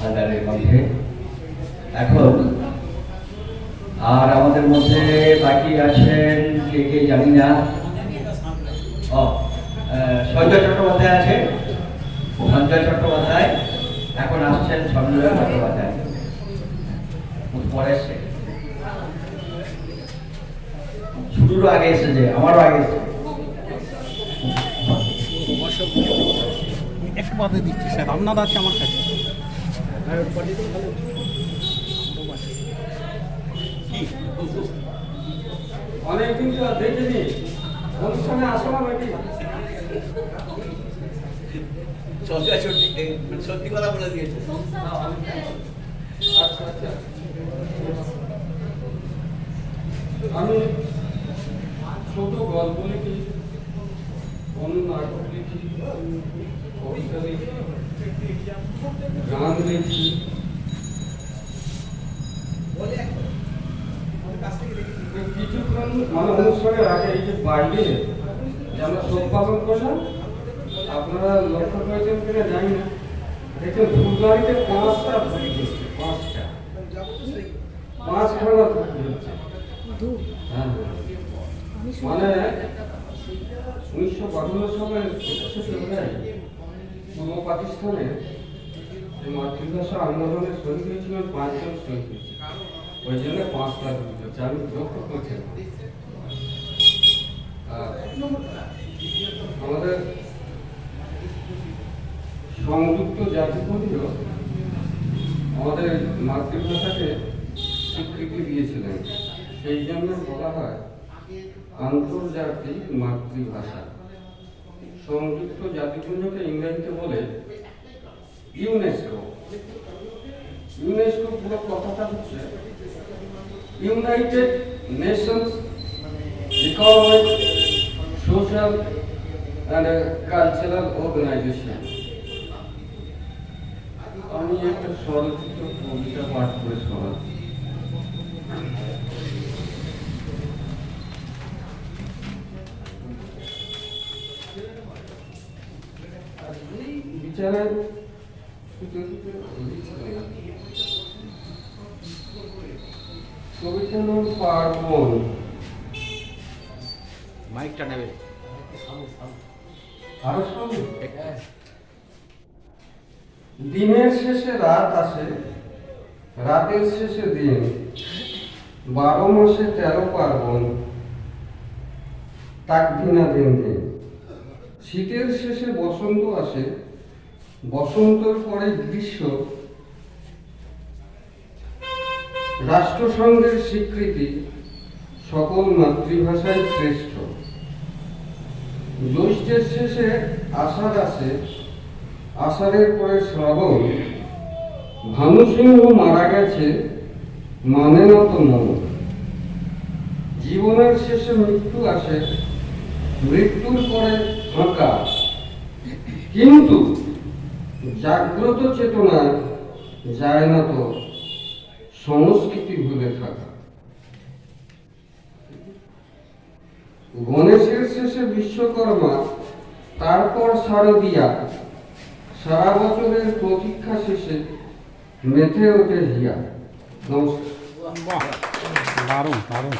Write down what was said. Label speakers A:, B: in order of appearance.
A: হালদারের কণ্ঠে এখন, আর আমাদের মধ্যে বাকি আছেন কে কে জানি না। সঞ্জয় চট্টোপাধ্যায় আছে। সঞ্জয় চট্টোপাধ্যায়, এখন আসছেন সঞ্জয় চট্টোপাধ্যায়। পরে এসছে। শুরুরও আগে এসেছে আমারও আগে এসেছে।
B: একটু বাদে দিচ্ছি স্যার, আপনার আছে আমার কাছে।
C: অনেকদিন তো দেখিনি অনুষ্ঠানে আসো না নাকি
D: সত্যি কথা বলে দিয়েছে
C: আচ্ছা আচ্ছা আমি ছোট গল্প লিখি কোন নাটক লিখি কবিতা লিখি কিছুক্ষণ মানে অনুষ্ঠানের আগে এই যে বাইরে আমরা শোক পালন করলাম আপনারা লক্ষ্য করেছেন কিনা জানি না। দেখুন ফুলবাড়িতে পাঁচটা ভুল হচ্ছে পাঁচটা। পাঁচখানা হচ্ছে হ্যাঁ। মানে উনিশশো বাহান্ন সালের পূর্ব পাকিস্তানে যে মাতৃভাষা আন্দোলনে শহীদ পাঁচজন শহীদ হয়েছে। ওই জন্য আমাদের সংযুক্ত আমাদের মাতৃভাষাকে স্বীকৃতি দিয়েছিলেন। সেই জন্য বলা হয়, আন্তর্জাতিক মাতৃভাষা। সংযুক্ত জাতিপুঞ্জকে ইংরেজিতে বলে ইউনেস্কো। ইউনেস্কো পুরো কথাটা হচ্ছে United Nations economic social and cultural organisation আমি একটা স্বরচিত কবিতা পাঠ করে শোনাচ্ছি। বিচারের
D: মাইকটা নেবে।
C: দিনের শেষে রাত আসে রাতের শেষে দিন। বারো মাসে তেরো পার্বণ। তাক দিনা দিন দিন। শীতের শেষে বসন্ত আসে বসন্তের পরে গ্রীষ্ম। রাষ্ট্রসংঘের স্বীকৃতি সকল মাতৃভাষায় শ্রেষ্ঠ। জ্যৈষ্ঠের শেষে আষাঢ় আসে। আষাঢ়ের পরে শ্রাবণ। ভানুসিংহ মারা গেছে মানে না তো মন। জীবনের শেষে মৃত্যু আসে, মৃত্যুর পরে ফাঁকা। কিন্তু জাগ্রত চেতনা যায় না তো সংস্কৃতি ভুলে থাকা। গণেশের শেষে বিশ্বকর্মা, তারপর শারদিয়া। সারা বছরের প্রতীক্ষা শেষে মেথে ওঠে হিয়া। নমস্কার।
B: দারুণ দারুণ।